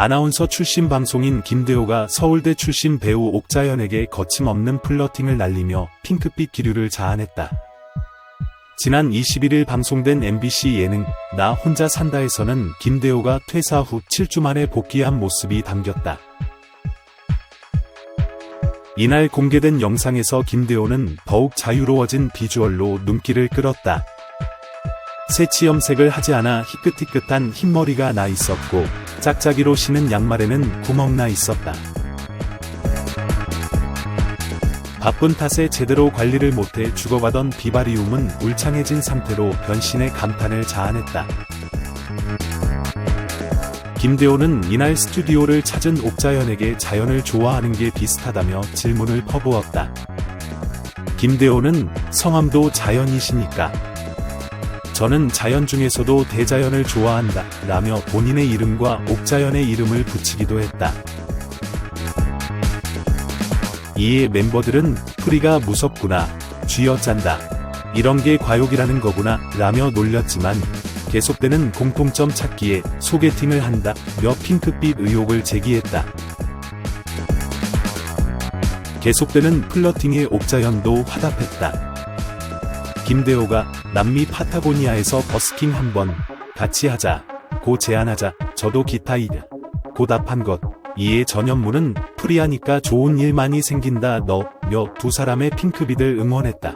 아나운서 출신 방송인 김대호가 서울대 출신 배우 옥자연에게 거침없는 플러팅을 날리며 핑크빛 기류를 자아냈다. 지난 21일 방송된 MBC 예능 나 혼자 산다에서는 김대호가 퇴사 후 7주 만에 복귀한 모습이 담겼다. 이날 공개된 영상에서 김대호는 더욱 자유로워진 비주얼로 눈길을 끌었다. 새치 염색을 하지 않아 희끗희끗한 흰머리가 나 있었고 짝짝이로 신은 양말에는 구멍 나 있었다. 바쁜 탓에 제대로 관리를 못해 죽어가던 비바리움은 울창해진 상태로 변신의 감탄을 자아냈다. 김대호는 이날 스튜디오를 찾은 옥자연에게 자연을 좋아하는 게 비슷하다며 질문을 퍼부었다. 김대호는 성함도 자연이시니까. 저는 자연 중에서도 대자연을 좋아한다. 라며 본인의 이름과 옥자연의 이름을 붙이기도 했다. 이에 멤버들은 프리가 무섭구나. 쥐어짠다. 이런 게 과욕이라는 거구나. 라며 놀렸지만 계속되는 공통점 찾기에 소개팅을 한다. 며 핑크빛 의혹을 제기했다. 계속되는 플러팅의 옥자연도 화답했다. 김대호가 남미 파타고니아에서 버스킹 한번 같이 하자. 고 제안하자. 저도 기타이드. 고 답한 것. 이에 전현무는 프리하니까 좋은 일 많이 생긴다 너. 며 두 사람의 핑크빛을 응원했다.